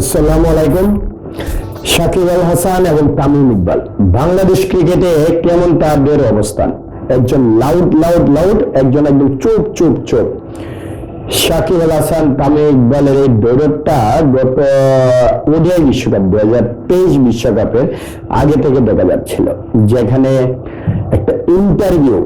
আসসালামু আলাইকুম। শাকিব আল হাসান এবং তামিম ইকবাল। বাংলাদেশ ক্রিকেটে কেমন তাদের অবস্থান? একজন লাউড লাউড লাউড একজন একদম চুপ চুপ চুপ। শাকিব আল হাসান, তামিম ইকবালের এই দৌড়টা গত ওডিআই বিশ্বকাপ দু হাজার তেইশ বিশ্বকাপে আগে থেকে দেখা যাচ্ছিল, যেখানে একটা ইন্টারভিউ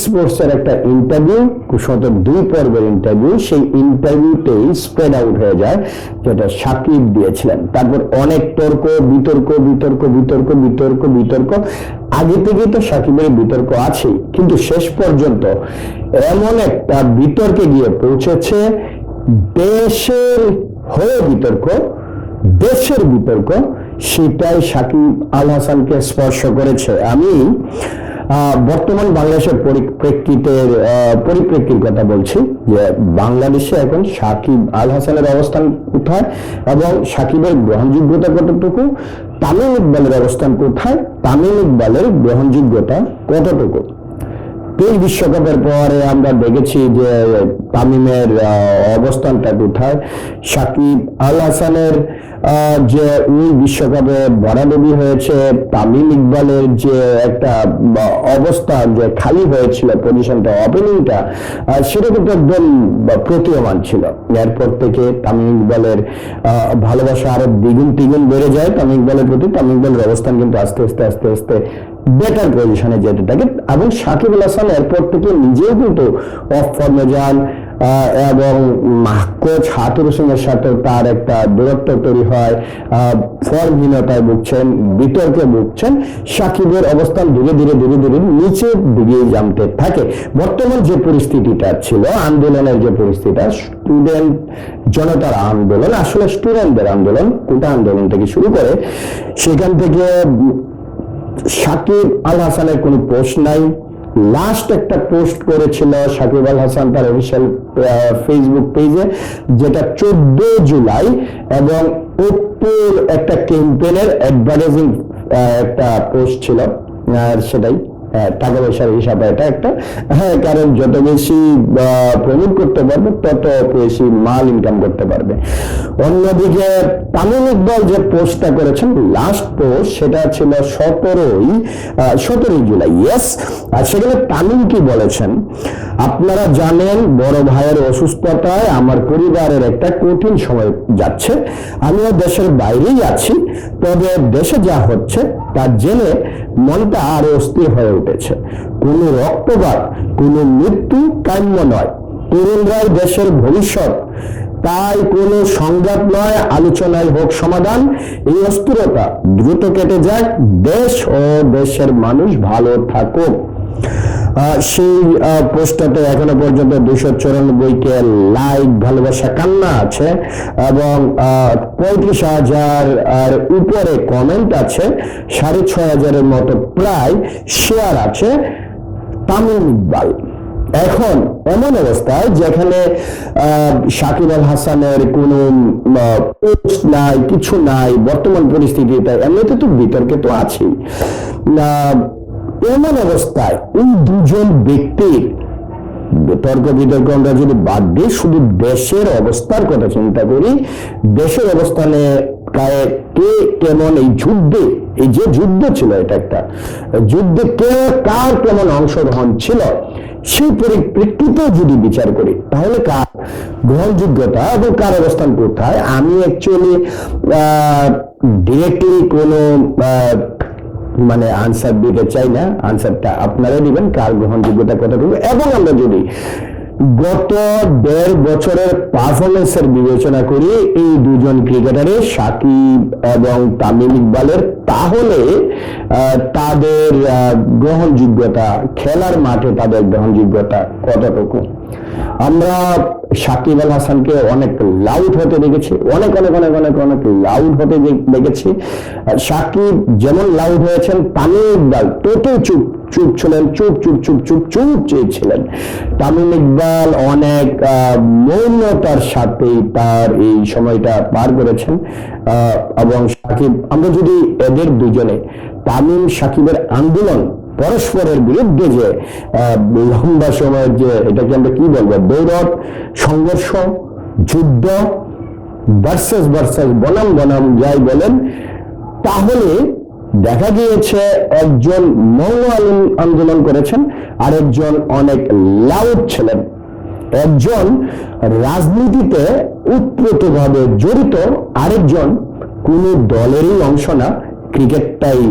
স্পোর্টসের একটা ইন্টারভিউ কুশত দুই পর্বের ইন্টারভিউ সেই ইন্টারভিউতেই স্প্রেড আউট হয়ে যায় যেটা সাকিব দিয়েছিলেন। তারপর অনেক তর্ক, বিতর্ক বিতর্ক বিতর্ক বিতর্ক বিতর্ক। আগে তো সাকিবের বিতর্ক আছেই, কিন্তু শেষ পর্যন্ত এমন একটা বিতর্কে গিয়ে পৌঁছেছে, দেশের হয়ে বিতর্ক, দেশের বিতর্ক, সেটাই সাকিব আল হাসানকে স্পর্শ করেছে। আমি বর্তমান বাংলাদেশের পরিপ্রেক্ষিতের পরিপ্রেক্ষির কথা বলছি যে বাংলাদেশে এখন সাকিব আল হাসানের অবস্থান কোথায় এবং সাকিবের গ্রহণযোগ্যতা কতটুকু, তামিম ইকবালের অবস্থান কোথায়, তামিম ইকবালের গ্রহণযোগ্যতা কতটুকু? এই বিশ্বকাপের পরে আমরা দেখেছি যে তামিমের অবস্থানটা কোথায়। সাকিব আল হাসানের যে ওই বিশ্বকাপে বরাডবি হয়েছে তামিম ইকবালের যে একটা বা, অবস্থান যে খালি হয়েছিল পজিশনটা ওপেনিংটা সেটা কিন্তু একদম প্রতীয়মান ছিল। এরপর থেকে তামিম ইকবালের ভালোবাসা আরও দ্বিগুণ তিগুণ বেড়ে যায়। তামিম ইকবালের প্রতি তামিম ইকবালের অবস্থান কিন্তু আস্তে আস্তে আস্তে আস্তে বেটার পজিশনে যেতে থাকে। এবং সাকিব আল হাসান এরপর থেকে নিজেও কিন্তু অফ ফর্মে যান এবং কোচ হাতুর হোসেনের সাথে তার একটা দূরত্ব তৈরি হয় ফর্মহীনতায় ভুগছেন, বিতর্কে ভুগছেন। সাকিবের অবস্থান ধীরে ধীরে ধীরে ধীরে নিচে দিকে জামতে থাকে। বর্তমান যে পরিস্থিতিটা ছিল, আন্দোলনের যে পরিস্থিতিটা স্টুডেন্ট জনতার আন্দোলন, আসলে স্টুডেন্টদের আন্দোলন, কোটা আন্দোলন থেকে শুরু করে, সেখান থেকে সাকিব আল হাসানের কোনো পোস্ট নাই। লাস্ট একটা পোস্ট করেছিল সাকিব আল হাসান তার অফিসিয়াল ফেসবুক পেজে যেটা চোদ্দ জুলাই এবং ওপ্পোর একটা ক্যাম্পেনের অ্যাডভার্টাইজিং একটা পোস্ট ছিল। আর সেটাই। টাকা পয়সার হিসাবে এটা একটা। হ্যাঁ কারণ যত বেশি প্রমোট করতে পারবে, তত বেশি মাল ইনকাম করতে পারবে। অন্যদিকে তামিম ইকবাল যে পোস্টটা করেছেন লাস্ট পোস্ট সেটা ছিল সতেরোই সতেরোই জুলাই। ইয়েস আর সেখানে তামিম কি বলেছেন? আপনারা জানেন, বড় ভাইয়ের অসুস্থতায় আমার পরিবারের একটা কঠিন সময় যাচ্ছে। আমিও দেশের বাইরেই আছি, তবে দেশে যা হচ্ছে তা জেনে মনটা আরও অস্থির হয়ে উঠেছে। কোনো রক্তপাত, কোনো মৃত্যু কাম্য নয়। তরুণ রায় দেশের ভবিষ্যৎ, তাই কোনো সংঘাত নয় আলোচনায় হোক সমাধান। এই অস্থিরতা দ্রুত কেটে যাক। দেশ ও দেশের মানুষ ভালো থাকুক। সেই পোস্টটাতে এখনও পর্যন্ত দুশো চুরানব্বই কে লাইক ভালোবাসা, কান্না আছে এবং পঁয়ত্রিশ হাজার আর উপরে কমেন্ট আছে, সাড়ে ছয় হাজারের মতো প্রায় শেয়ার আছে তামিম ইকবাল। এখন এমন অবস্থায় যেখানে সাকিব আল হাসানের কোন পোস্ট নাই, কিছু নাই, বর্তমান পরিস্থিতিতে এমনিতে তো বিতর্কে তো আছেই। এমন অবস্থায় এই দুজন ব্যক্তির তর্ক বিতর্ক আমরা যদি বাদ দিই শুধু দেশের অবস্থার কথা চিন্তা করি দেশের অবস্থানে কায়ে- কে কেমন এই যুদ্ধে এই যে যুদ্ধ ছিল এটা একটা যুদ্ধে কে কার কেমন অংশগ্রহণ ছিল সেই পরিপ্রেক্ষিতে যদি বিচার করি তাহলে কার গ্রহণযোগ্যতা এবং কার অবস্থান কোথায়? আমি অ্যাকচুয়ালি ডিরেক্টলি কোনো আহ, মানে আনসার দিতে চাই না আনসারটা আপনারা দিবেন, কার গ্রহণযোগ্যতা কতটুকু এবং আমরা যদি গত দেড় বছরের পারফরমেন্সের বিবেচনা করি, এই দুজন ক্রিকেটারের সাকিব এবং তামিম ইকবালের, তাহলে তাদের গ্রহণযোগ্যতা, খেলার মাঠে তাদের গ্রহণযোগ্যতা কতটুকু? আমরা সাকিব আল হাসানকে অনেক লাউড হতে দেখেছি, অনেক অনেক অনেক অনেক অনেক লাউড হতে দেখেছি। সাকিব যেমন লাউড হয়েছেন, তামিম ইকবাল টোটাল চুপ চুপ ছিলেন, চুপ চুপ চুপ চুপ চুপ চেয়েছিলেন। তামিম ইকবাল অনেক মৌনতার সাথে তার এই সময়টা পার করেছেন। এবং সাকিব, আমরা যদি এদের দুজনে তামিম সাকিবের আন্দোলন পরস্পরের বিরুদ্ধে যে লম্বা সময়ের যে এটাকে আমরা কি বলব, দৌড়, সংঘর্ষ, যুদ্ধ ভার্সেস ভার্সেস বনাম বনাম যাই বলেন, তাহলে দেখা গিয়েছে একজন মৌল আন্দোলন করেছেন, আরেকজন অনেক লাউড ছিলেন। একজন রাজনীতিতে উৎপ্রতভাবে জড়িত, আরেকজন কোন দলেরই অংশ না ক্রিকেটটাই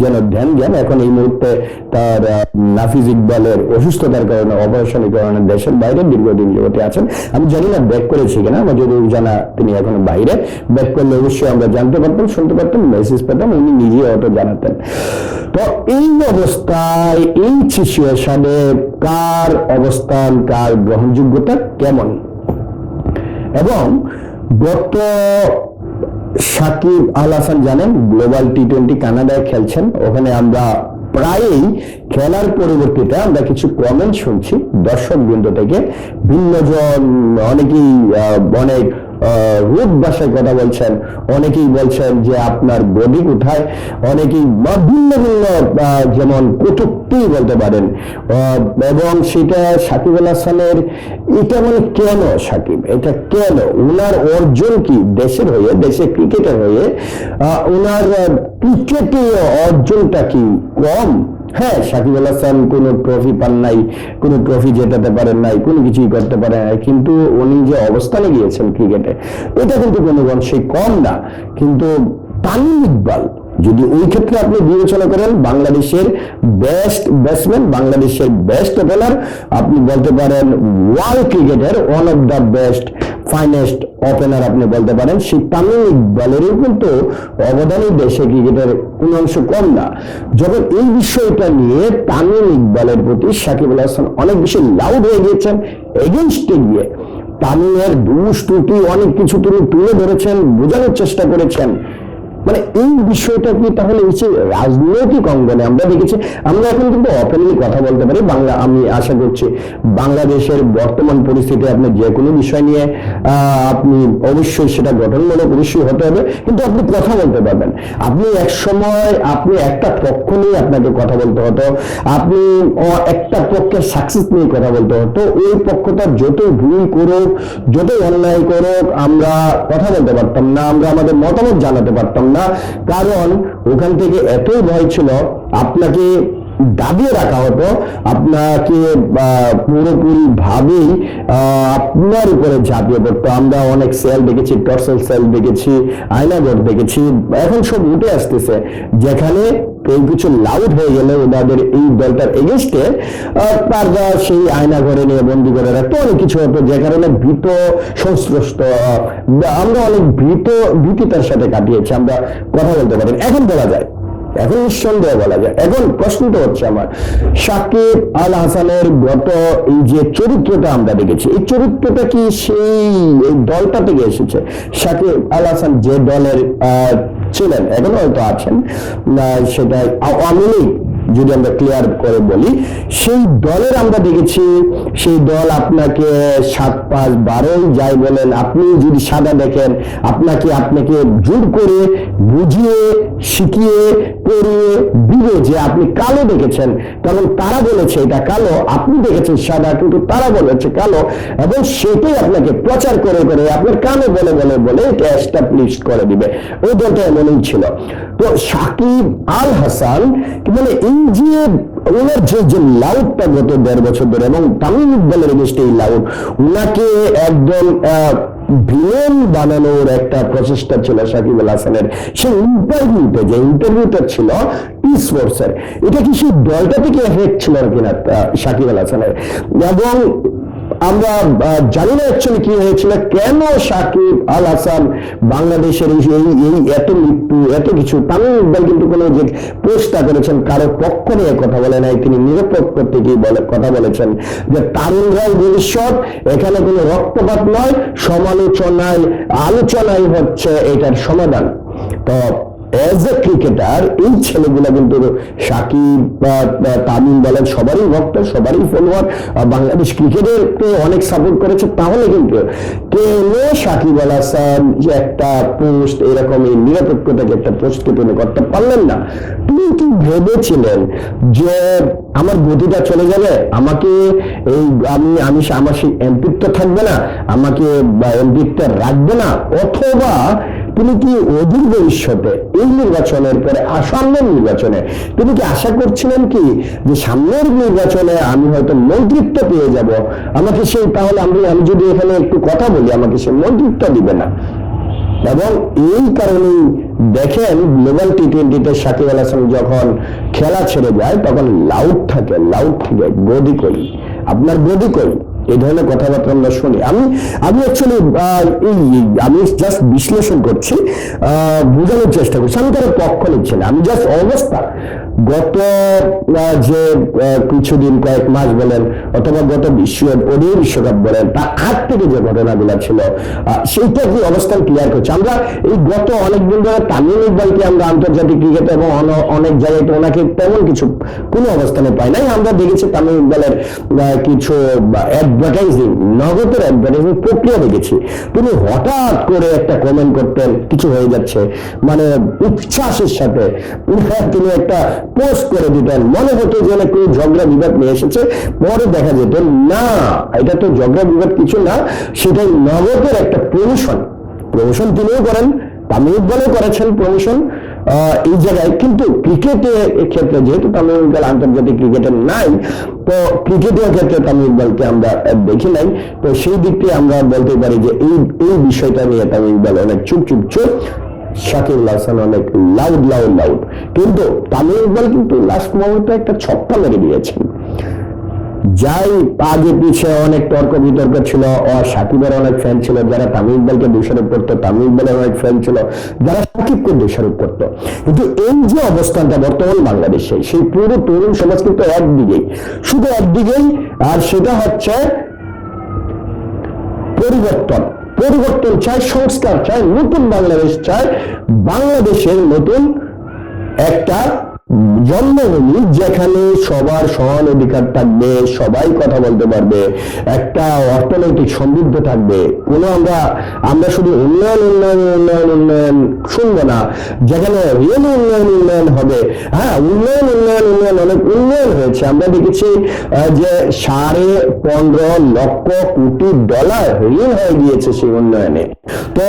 যেন ধ্যান জ্ঞান এখন এই মুহূর্তে তার নাফিজ ইকবালের অসুস্থতার কারণে, অপারেশনের কারণে দেশের বাইরে দীর্ঘদিন জগতে আছেন। আমি জানি না ব্যাক করেছি কিনা, আমার যদি জানা তিনি এখনও বাইরে। ব্যাক করলে অবশ্যই আমরা জানতে পারতাম, শুনতে পারতাম মেসেজ পেতাম, উনি নিজে অত জানাতেন। তো এই অবস্থায়, এই সিচুয়েশনে কার অবস্থান, কার গ্রহণযোগ্যতা কেমন? এবং গত সাকিব আল হাসান জানেন, গ্লোবাল টি টোয়েন্টি কানাডায় খেলছেন। ওখানে আমরা প্রায়ই খেলার পরিবর্তিতে আমরা কিছু কমেন্ট শুনছি। দর্শক বৃন্দ থেকে ভিন্নজন, অনেকেই অনেক রূপ ভাষায় কথা বলছেন। অনেকেই বলছেন যে আপনার বডি কোথায়? অনেকেই ভিন্ন ভিন্ন যেমন কটুক্তি বলতে পারেন। এবং সেটা সাকিব আল হাসানের, এটা মানে কেন সাকিব? এটা কেন? উনার অর্জন কি? দেশের হয়ে, দেশে ক্রিকেটের হয়ে উনার ক্রিকেটে অর্জনটা কি কম? হ্যাঁ সাকিব আল হাসান কোনো ট্রফি পান নাই, কোনো ট্রফি জেতাতে পারেন নাই, কোনো কিছুই করতে পারেন নাই, কিন্তু উনি যে অবস্থানে গিয়েছেন ক্রিকেটে এটা কিন্তু কোনো সেই কম না। কিন্তু তামিম ইকবাল, যদি ওই ক্ষেত্রে আপনি বিবেচনা করেন, বাংলাদেশের বেস্ট ব্যাটসম্যান বাংলাদেশের বেস্ট ওপেনার আপনি বলতে পারেন ওয়ার্ল্ড ক্রিকেটের one of the best finest opener আপনি বলতে পারেন, সেই তামিম ইকবালেরও কিন্তু অবদানই দেশে ক্রিকেটের কোন অংশ কম না। যখন এই বিষয়টা নিয়ে তামিম ইকবালের প্রতি সাকিব আল হাসান অনেক বেশি লাউড হয়ে গিয়েছেন এগেনস্টে গিয়ে তামিমের দুষ ত্রুটি অনেক কিছু তিনি তুলে ধরেছেন, বোঝানোর চেষ্টা করেছেন। মানে এই বিষয়টা কি তাহলে হচ্ছে রাজনৈতিক অঙ্গনে? আমরা দেখেছি, আমরা এখন কিন্তু ওপেনলি কথা বলতে পারি। বাংলা, আমি আশা করছি বাংলাদেশের বর্তমান পরিস্থিতি আপনি যে কোনো বিষয় নিয়ে আপনি অবশ্যই সেটা গঠনমূলক অবশ্যই হতে হবে। কিন্তু আপনি কথা বলতে পারবেন। আপনি এক সময়, আপনি একটা পক্ষ নিয়ে আপনাকে কথা বলতে হতো। আপনি একটা পক্ষের সাকসেস নিয়ে কথা বলতে হতো। ওই পক্ষটা যতই ভুল করুক, যতই অন্যায় করুক, আমরা কথা বলতে পারতাম না। আমরা আমাদের মতামত জানাতে পারতাম না। কারণ ওখান থেকে এতই ভয় ছিল, আপনাকে দাবিয়ে রাখা হতো, আপনাকে পুরোপুরি ভাবেই আপনার উপরে ঝাঁপিয়ে পড়তো। আমরা অনেক সেল দেখেছি টর্সেল সেল দেখেছি আয়নাগর দেখেছি, এখন সব উঠে আসতেছে। যেখানে কেউ কিছু লাউড হয়ে গেলে ওদের এই দলটার এগেনস্টে তারা সেই আয়না ঘরে নিয়ে বন্দি করে রাখতো অনেক কিছু হতো যে কারণে ভীত সংশ্লিষ্ট আমরা অনেক ভীত ভীতিতার সাথে কাটিয়েছি আমরা কথা বলতে পারি এখন বলা যায় এখন নিঃসন্দেহে বলা যায় এখন প্রশ্নটা হচ্ছে আমার সাকিব আল হাসানের গত এই যে চরিত্রটা আমরা দেখেছি এই চরিত্রটা কি সেই দলটা থেকে এসেছে? সাকিব আল হাসান যে দলের আহ, ছিলেন এখনও হয়তো আছেন। আহ, সেটা আওয়ামী লীগ যদি আমরা ক্লিয়ার করে বলি, সেই দলের আমরা দেখেছি, সেই দল আপনাকে সাত, পাঁচ, বারোই যাই বলেন, আপনি যদি সাদা দেখেন, আপনাকে আপনাকে জোর করে বুঝিয়ে, শিখিয়ে, পড়িয়ে দিবে যে আপনি কালো দেখেছেন। কারণ তারা বলেছে এটা কালো, আপনি দেখেছেন সাদা, কিন্তু তারা বলেছে কালো, এবং সেটাই আপনাকে প্রচার করে করে আপনার কানে বলে বলে বলে এটা এস্টাবলিশ করে দিবে। ওই দলটা এমনই ছিল। তো সাকিব আল হাসান মানে এই ওনার যে যে লাউডটা গত দেড় বছর ধরে এবং এই লাউড ওনাকে একদম ভিলেন বানানোর একটা প্রচেষ্টা ছিল সাকিব আল হাসানের। সেই ইন্টারভিউতে যে ইন্টারভিউটা ছিল স্পোর্টসের এটা কি সেই দলটা থেকে এফেক্ট ছিল কিনা সাকিব আল হাসানের? এবং আমরা জানি না অ্যাকচুয়ালি কি হয়েছিল, কেন সাকিব আল হাসান বাংলাদেশের এই এই এত মৃত্যু, এত কিছু তামিম ইকবাল কিন্তু কোনো যে পোস্টটা করেছেন, কারও পক্ষ নিয়ে কথা বলে নাই, তিনি নিরপেক্ষ থেকেই বলে, কথা বলেছেন যে তারুণরাই ভবিষ্যৎ, এখানে কোনো রক্তপাত নয়, সমালোচনায়, আলোচনাই হচ্ছে এটার সমাধান। তো এজ এ ক্রিকেটার এই ছেলেগুলা কিন্তু সাকিব তামিম বলেন সবারই ভক্ত সবারই ফলোয়ার বাংলাদেশ ক্রিকেটের অনেক সাপোর্ট করেছে, তাহলে কিন্তু কেন সাকিব আল হাসান যে একটা পোস্ট এরকম এই নিরপেক্ষতাকে একটা পোস্টকে তিনি করতে পারলেন না? তিনি কি ভেবেছিলেন যে আমার গতিটা চলে যাবে আমাকে এই আমি আমি আমার সেই এমপিত্ব থাকবে না, আমাকে এমপিত্ব রাখবে না? অথবা তিনি কি অধীর ভবিষ্যতে এই নির্বাচনের পরে সামনের নির্বাচনে তিনি কি আশা করছিলেন কি যে সামনের নির্বাচনে আমি হয়তো মন্ত্রিত্ব পেয়ে যাব? আমাকে সেই তাহলে আমি আমি যদি এখানে একটু কথা বলি, আমাকে সে মন্ত্রিত্ব দিবে না। এবং এই কারণেই দেখেন গ্লোবাল টি টোয়েন্টিতে সাকিব আল হাসান যখন খেলা ছেড়ে যায়, তখন লাউড থাকে লাউড থাকে, গদি করি। আপনার গদি করি। এই ধরনের কথাবার্তা আমরা শুনি। আমি আমি অ্যাকচুয়ালি এই আমি জাস্ট বিশ্লেষণ করছি বোঝানোর চেষ্টা করছি। আমি তারা পক্ষ নিচ্ছি না। আমি জাস্ট অবস্থা। গত যে কিছুদিন কয়েক মাস বলেন, অথবা গত বিশ্ব ওডিআই বিশ্বকাপ বলেন তার আগ থেকে যে ঘটনাগুলো ছিল সেইটা কি অবস্থান ক্লিয়ার করছে? আমরা এই গত অনেকদিন ধরে তামিম ইকবালকে আমরা আন্তর্জাতিক ক্রিকেটে এবং অনেক জায়গায় ওনাকে তেমন কিছু, কোনো অবস্থানে পাই নাই। আমরা দেখেছি তামিম ইকবালের কিছু অ্যাডভার্টাইজিং নগদের অ্যাডভার্টাইজিং প্রক্রিয়া দেখেছি। তিনি হঠাৎ করে একটা কমেন্ট করতেন, কিছু হয়ে যাচ্ছে। মানে উচ্ছ্বাসের সাথে। তিনি একটা পোস্ট করে দিতেন মনে হতো যেন কেউ ঝগড়া বিবাদ নিয়ে এসেছে, পরে দেখা যেত, না, এটা তো ঝগড়া বিবাদ কিছু না, সেটাই নগদের একটা প্রমোশন প্রমোশন তিনিও করেন, তামিম ইকবালও করেছেন প্রমোশন এই জায়গায়। কিন্তু ক্রিকেটে ক্ষেত্রে যেহেতু তামিম ইকবাল আন্তর্জাতিক ক্রিকেটে নাই, তো ক্রিকেটের ক্ষেত্রে তামিম ইকবালকে আমরা দেখি নাই। তো সেই দিক আমরা বলতে পারি যে এই এই বিষয়টা নিয়ে তামিম ইকবাল অনেক চুপ চুপ চুপ শাকিব হাসান অনেক লাউড লাউড লাউড কিন্তু ইকবাল কিন্তু লাস্ট মুহূর্তে একটা দিয়েছেন। যাই আগে পিছিয়ে অনেক তর্ক বিতর্ক ছিল, ও সাকিবের অনেক ফ্যান ছিল। যারা তামিম ইকবালকে দোষারোপ করতো ইকবালের অনেক ফ্যান ছিল। যারা সাকিবকে দোষারোপ করতো। কিন্তু এই যে অবস্থানটা বর্তমান বাংলাদেশে, সেই পুরো তরুণ সমাজ কিন্তু একদিকেই। শুধু একদিকেই, আর সেটা হচ্ছে পরিবর্তন। পরিবর্তন চায় সংস্কার চায় নতুন বাংলাদেশ চায় বাংলাদেশের নতুন একটা জন্মভূমি যেখানে সবার সমান অধিকার থাকবে, সবাই কথা বলতে পারবে, একটা অর্থনৈতিক সমৃদ্ধ থাকবে। কোনো আমরা আমরা শুধু উন্নয়ন উন্নয়ন উন্নয়ন উন্নয়ন শুনব না। যেখানে রিয়েল উন্নয়ন উন্নয়ন হবে। হ্যাঁ উন্নয়ন উন্নয়ন উন্নয়ন অনেক উন্নয়ন হয়েছে। আমরা দেখেছি যে সাড়ে পনেরো লক্ষ কোটি ডলার ঋণ হয়ে গিয়েছে সেই উন্নয়নে। তো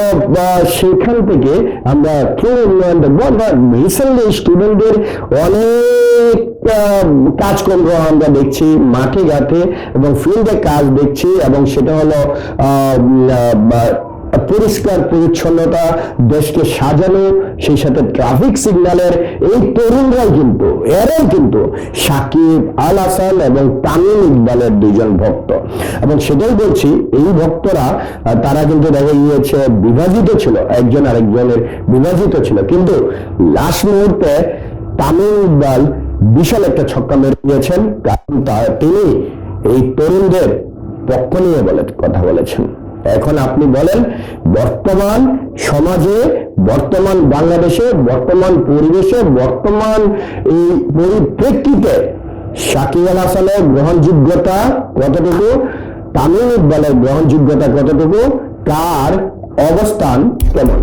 সেখান থেকে আমরা ট্রু উন্নয়ন দেখব আমরা রিসেন্টলি স্টুডেন্টদের অনেক কাজকর্ম আমরা দেখছি মাঠে ঘাটে এবং ফিল্ডে কাজ দেখছি এবং সেটা হলো পরিষ্কার পরিচ্ছন্নতা, দেশকে সাজানো, সেই সাথে ট্রাফিক সিগন্যালের এই তরুণরাই কিন্তু, এরাই কিন্তু সাকিব, আল হাসান এবং তামিম ইকবালের দুজন ভক্ত। এবং সেটাই বলছি, এই ভক্তরা তারা কিন্তু দেখা গিয়েছে বিভাজিত ছিল, একজন আরেকজনের বিভাজিত ছিল। কিন্তু লাস্ট মুহূর্তে তামিম ইকবাল বিশাল একটা ছক্কা মেরে দিয়েছেন, কারণ তিনি এই তরুণদের পক্ষ নিয়ে বলে, কথা বলেছেন। এখন আপনি বলেন, বর্তমান সমাজে, বর্তমান বাংলাদেশে, বর্তমান পরিবেশে, বর্তমান এই পরিপ্রেক্ষিতে শাকিব আল হাসানের গ্রহণযোগ্যতা কতটুকু তামিম ইকবালের গ্রহণযোগ্যতা কতটুকু কার অবস্থান কেমন?